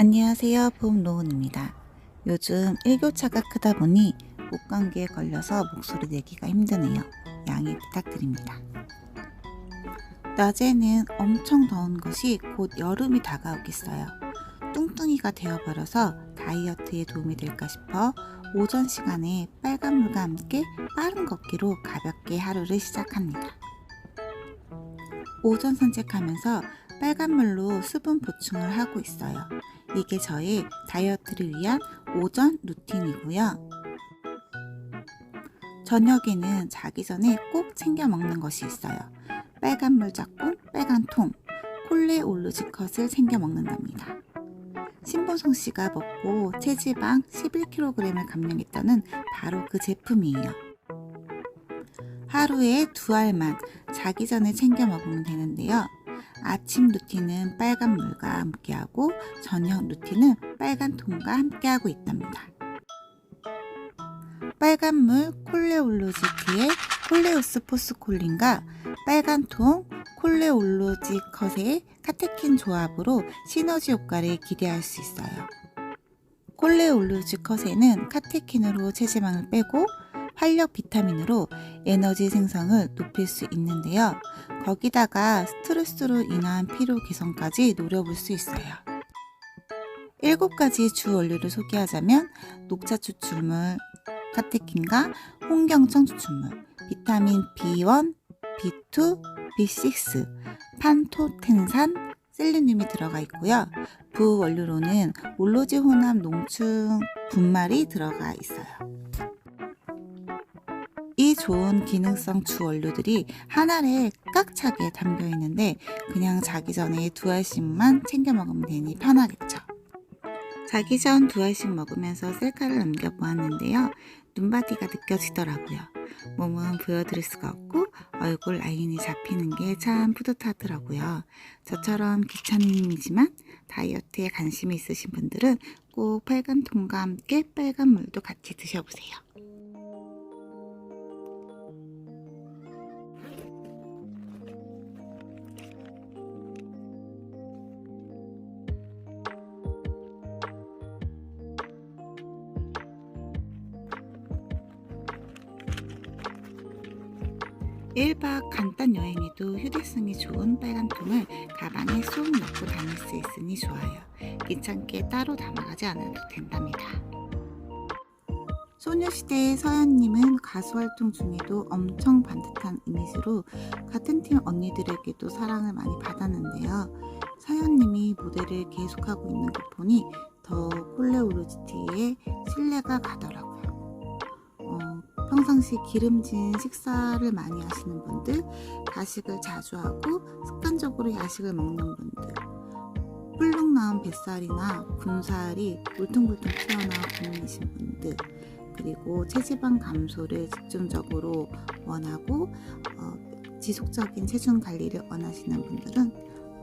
안녕하세요. 봄노은입니다. 요즘 일교차가 크다 보니 목감기에 걸려서 목소리 내기가 힘드네요. 양해 부탁드립니다. 낮에는 엄청 더운 것이 곧 여름이 다가오겠어요. 뚱뚱이가 되어버려서 다이어트에 도움이 될까 싶어 오전 시간에 빨간물과 함께 빠른 걷기로 가볍게 하루를 시작합니다. 오전 산책하면서 빨간물로 수분 보충을 하고 있어요. 이게 저의 다이어트를 위한 오전 루틴이고요. 저녁에는 자기 전에 꼭 챙겨 먹는 것이 있어요. 빨간물 짝꿍, 빨간 통, 콜레 올루지 컷을 챙겨 먹는답니다. 신보성 씨가 먹고 체지방 11kg을 감량했다는 바로 그 제품이에요. 하루에 두 알만 자기 전에 챙겨 먹으면 되는데요. 아침 루틴은 빨간 물과 함께하고 저녁 루틴은 빨간 통과 함께하고 있답니다. 빨간 물 콜레올로지티의 콜레우스 포스콜린과 빨간 통 콜레올로지 컷의 카테킨 조합으로 시너지 효과를 기대할 수 있어요. 콜레올로지 컷에는 카테킨으로 체지방을 빼고 활력 비타민으로 에너지 생성을 높일 수 있는데요. 거기다가 스트레스로 인한 피로 개선까지 노려볼 수 있어요. 7가지 주 원료를 소개하자면 녹차 추출물, 카테킨과 홍경청 추출물, 비타민 B1, B2, B6, 판토텐산, 셀레늄이 들어가 있고요. 부원료로는 올로지 혼합 농축 분말이 들어가 있어요. 이 좋은 기능성 주 원료들이 한 알에 꽉 차게 담겨 있는데 그냥 자기 전에 두 알씩만 챙겨 먹으면 되니 편하겠죠. 자기 전 두 알씩 먹으면서 셀카를 남겨보았는데요. 눈바디가 느껴지더라고요. 몸은 보여드릴 수가 없고 얼굴 라인이 잡히는 게 참 뿌듯하더라고요. 저처럼 귀찮음이지만 다이어트에 관심이 있으신 분들은 꼭 빨간 통과 함께 빨간 물도 같이 드셔보세요. 일박 간단 여행에도 휴대성이 좋은 빨간 통을 가방에 쏙 넣고 다닐 수 있으니 좋아요. 귀찮게 따로 담아가지 않아도 된답니다. 소녀시대의 서연님은 가수 활동 중에도 엄청 반듯한 이미지로 같은 팀 언니들에게도 사랑을 많이 받았는데요. 서연님이 모델을 계속하고 있는 것 보니 더 콜레오로지티에 신뢰가 가더라고요. 어, 평상시 기름진 식사를 많이 하시는 분들, 가식을 자주 하고 습관적으로 야식을 먹는 분들, 뿔룩 나온 뱃살이나 군살이 울퉁불퉁 튀어나와 고민이신 분들, 그리고 체지방 감소를 집중적으로 원하고 어, 지속적인 체중 관리를 원하시는 분들은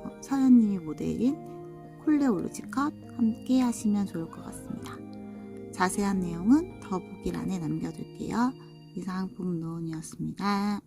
어, 서연님이 모델인 콜레올로지컷 함께 하시면 좋을 것 같습니다. 자세한 내용은 더보기란에 남겨둘게요. 이상 봄노은이었습니다.